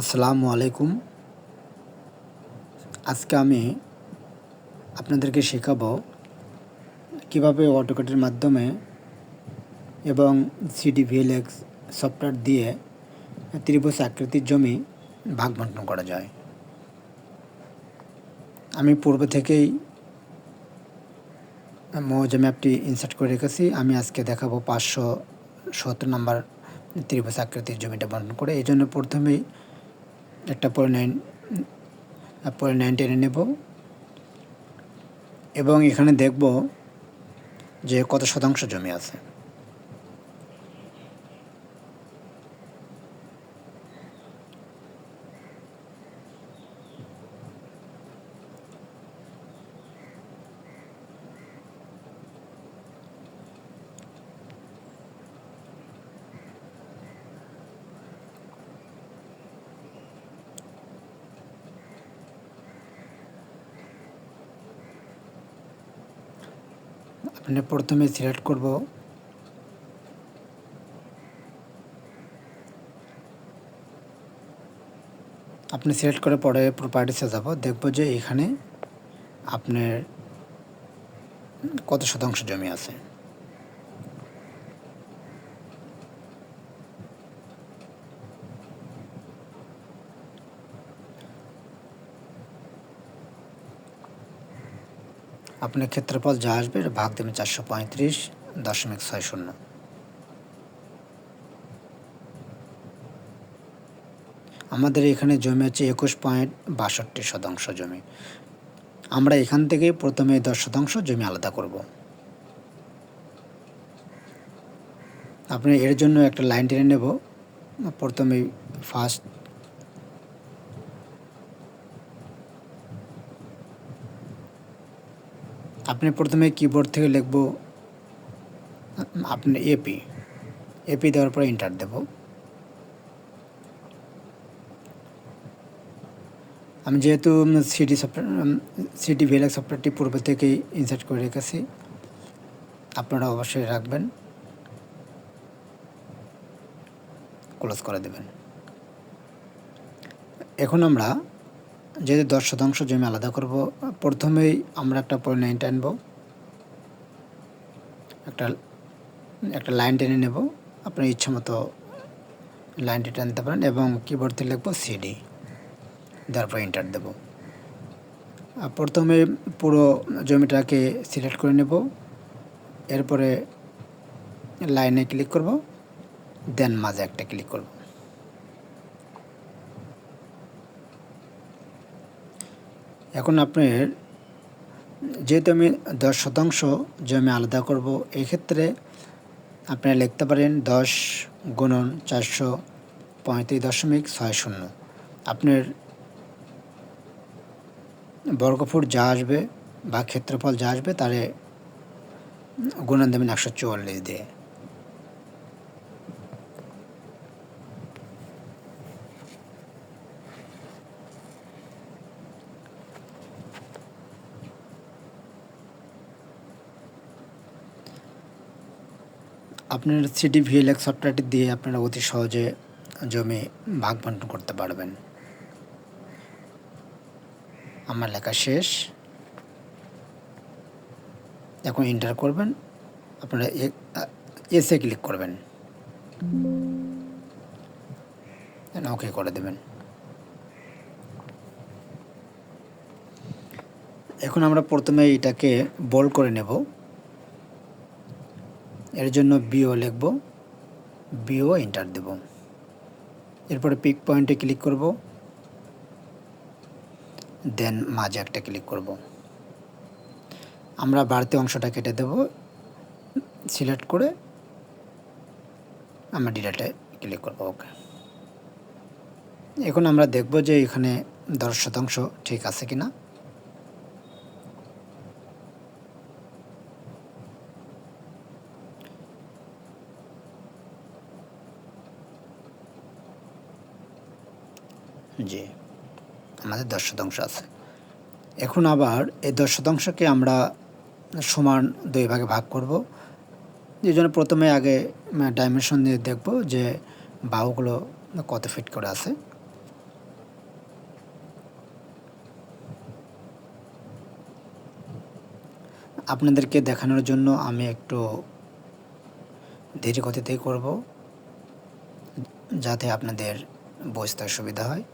আসসালামু আলাইকুম। আজকে আমি আপনাদেরকে শেখাবো কীভাবে অটোকেটের মাধ্যমে এবং সিডি ভিএলএক্স সফটওয়্যার দিয়ে ত্রিভুজ আকৃতির জমি ভাগ বন্টন করা যায়। আমি পূর্ব থেকেই মৌজা ম্যাপটি ইনসার্ট করে রেখেছি। আমি আজকে দেখাবো পাঁচশো সত্তর নম্বর ত্রিভুজ আকৃতির জমিটা বন্টন করে। এই জন্য প্রথমেই একটা পরে নাইন পরে নাইন টেনে নেব। এবং এখানে দেখব যে কত শতাংশ জমি আছে। আপনি প্রথমে সিলেক্ট করব। আপনি সিলেক্ট করে পরে প্রপার্টিসে যাব। দেখব যে এখানে আপনার কত শতাংশ জমি আছে। আপনার ক্ষেত্রফল যা আসবে ভাগ দেবেন চারশো পঁয়ত্রিশ দশমিক ছয় শূন্য। আমাদের এখানে জমি আছে একুশ পয়েন্ট বাষট্টি শতাংশ জমি। আমরা এখান থেকে প্রথমে দশ শতাংশ জমি আলাদা করব। আপনি এর জন্য একটা লাইন টেনে নেব। প্রথমে ফার্স্ট আপনি প্রথমে কিবোর্ড থেকে লিখব, আপনি এপি এপি দেওয়ার পরে এন্টার দেব। আমি যেহেতু সিডি সফটওয়্যার সিডি ভিএলএক্স সফটওয়্যারটি পূর্বে থেকেই ইনসার্ট করে রেখেছি, আপনারা অবশ্যই রাখবেন। ক্লোজ করে দেবেন। এখন আমরা যেহেতু দশ শতাংশ জমি আলাদা করব, প্রথমেই আমরা একটা পরিণয় টানব। একটা একটা লাইন টেনে নেব। আপনার ইচ্ছা মতো লাইনটি টানতে পারেন এবং কিবোর্ড থেকে লিখব সিডি তারপর ইন্টার দেব। প্রথমে পুরো জমিটাকে সিলেক্ট করে নেব। এরপরে লাইনে ক্লিক করব দেন মাঝে একটা ক্লিক করব। এখন আপনার যেহেতু আমি দশ শতাংশ জমি আলাদা করব, এক্ষেত্রে আপনারা লিখতে পারেন দশ গুণন চারশো পঁয়ত্রিশ দশমিক ছয় শূন্য। আপনার বর্গফুট যা আসবে বা ক্ষেত্রফল যা আসবে তারে গুণন দেবেন একশো চুয়াল্লিশ দিয়ে। আপনার সিডি ভিএলএক্স সফটওয়্যারটি দিয়ে আপনারা অতি সহজে জমি ভাগ বন্টন করতে পারবেন। আমার লেখা শেষ। এখন এন্টার করবেন। আপনারা এসে ক্লিক করবেন। ওকে করে দেবেন। এখন আমরা প্রথমে এটাকে বোল্ড করে নেব। এর জন্য বিও লিখব। বিও এন্টার দেব। এরপরে পিক পয়েন্টে ক্লিক করব। দেন মাঝে একটা ক্লিক করব। আমরা বাড়তি অংশটা কেটে দেব। সিলেক্ট করে আমরা ডিলেটে ক্লিক করব। ওকে এখন আমরা দেখব যে এখানে দশ শতাংশ ঠিক আছে কি না যে আমাদের দশ শতাংশ আছে। এখন আবার এই দশ শতাংশকে আমরা সমান দুই ভাগে ভাগ করব। এই জন্য প্রথমে আগে ডাইমেনশন দিয়ে দেখব যে বাহুগুলো কত ফিট করে আছে। আপনাদেরকে দেখানোর জন্য আমি একটু ধীর গতিতেই করব, যাতে আপনাদের বুঝতে সুবিধা হয়।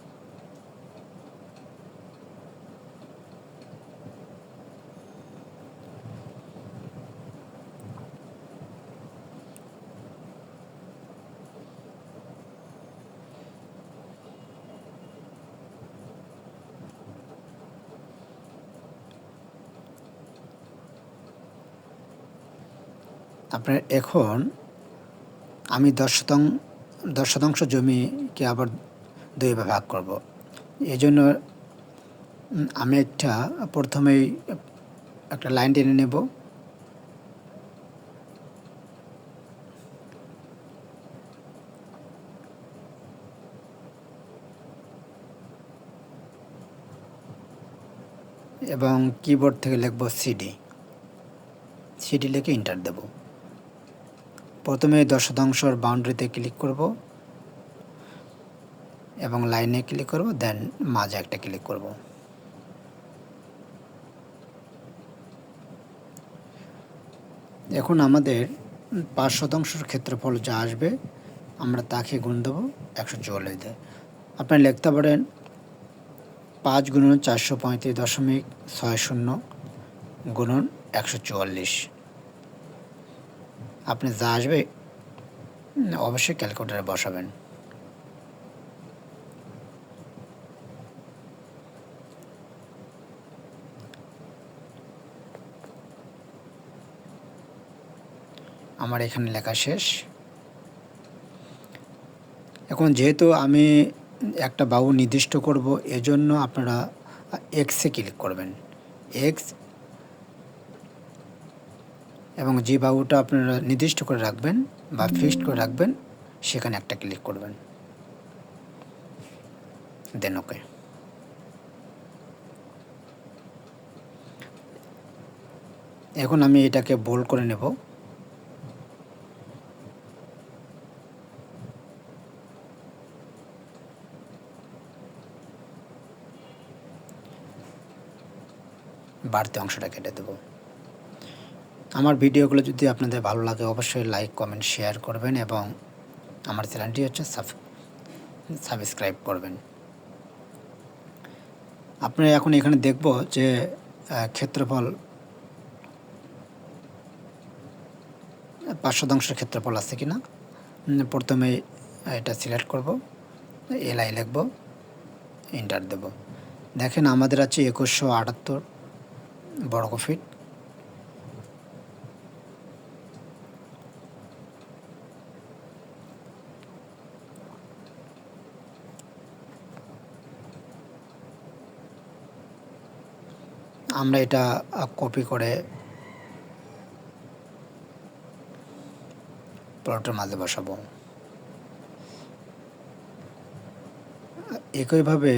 আপনার এখন আমি দশ শতাংশ দশ শতাংশ জমিকে আবার দুই ভাগ করব। এই জন্য আমি একটা প্রথমেই একটা লাইন টেনে নেব। এবং কিবোর্ড থেকে লিখব সিডি সিডি লিখে ইন্টার দেব। প্রথমে দশ শতাংশর বাউন্ডারিতে ক্লিক করব এবং লাইনে ক্লিক করব, দেন মাঝে একটা ক্লিক করব। এখন আমাদের পাঁচ শতাংশের ক্ষেত্রফল যা আসবে, আমরা তাকে গুণ দেবো একশো চুয়াল্লিশ। দিয়ে আপনি লিখতে পারেন পাঁচ গুণন চারশো পঁয়ত্রিশ দশমিক ছয় শূন্য গুণন একশো চুয়াল্লিশ। আপনি যা আসবে অবশ্যই ক্যালকুলেটারে বসাবেন। আমার এখানে লেখা শেষ। এখন যেহেতু আমি একটা বাহু নির্দিষ্ট করব, এজন্য আপনারা এক্সে ক্লিক করবেন। এক্স এবং যে বাহুটা আপনারা নির্দিষ্ট করে রাখবেন বা ফিক্সড করে রাখবেন, সেখানে একটা ক্লিক করবেন। দেন ওকে এখন আমি এটাকে বোল্ড করে নেব। বাড়তি অংশটা কেটে দেবো। আমার ভিডিওগুলো যদি আপনাদের ভালো লাগে, অবশ্যই লাইক কমেন্ট শেয়ার করবেন এবং আমার চ্যানেলটি হচ্ছে সাবস্ক্রাইব করবেন। আপনি এখন এখানে দেখব যে ক্ষেত্রফল, পাঁচ শতাংশের ক্ষেত্রফল আছে কিনা। প্রথমে এটা সিলেক্ট করব এলআই লিখব এন্টার দেব। দেখেন আমাদের আছে একুশশো আটাত্তর বর্গ ফিট। আমরা এটা কপি করে প্লটের মাঝে বসাবো। একইভাবে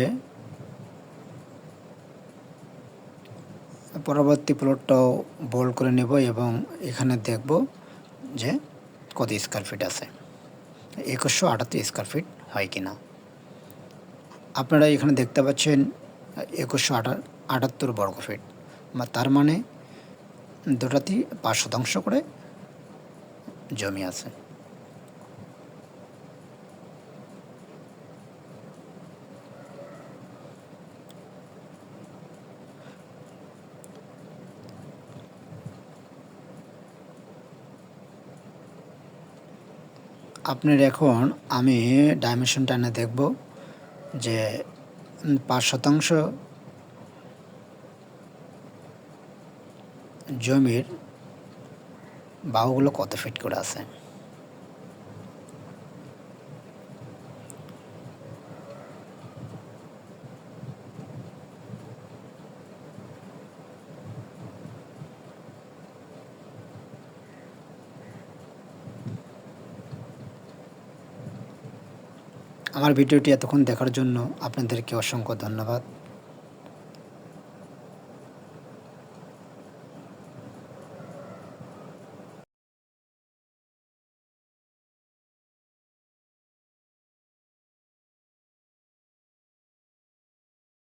পরবর্তী প্লটটাও বোল্ড করে নেব এবং এখানে দেখব যে কত স্কোয়ার ফিট আছে। একুশশো আটাত্তর স্কোয়ার ফিট হয় কি না আপনারা এখানে দেখতে পাচ্ছেন একুশশো আটা আটাত্তর বর্গ ফিট। বা তার মানে দুটাতেই পাঁচ শতাংশ করে জমি আছে। আপনার এখন আমি ডাইমেনশন টানে দেখব যে পাঁচ শতাংশ জমির বাহুগুলো কত ফিট করে আছে? আমার ভিডিওটি এতক্ষণ দেখার জন্য আপনাদেরকে অসংখ্য ধন্যবাদ।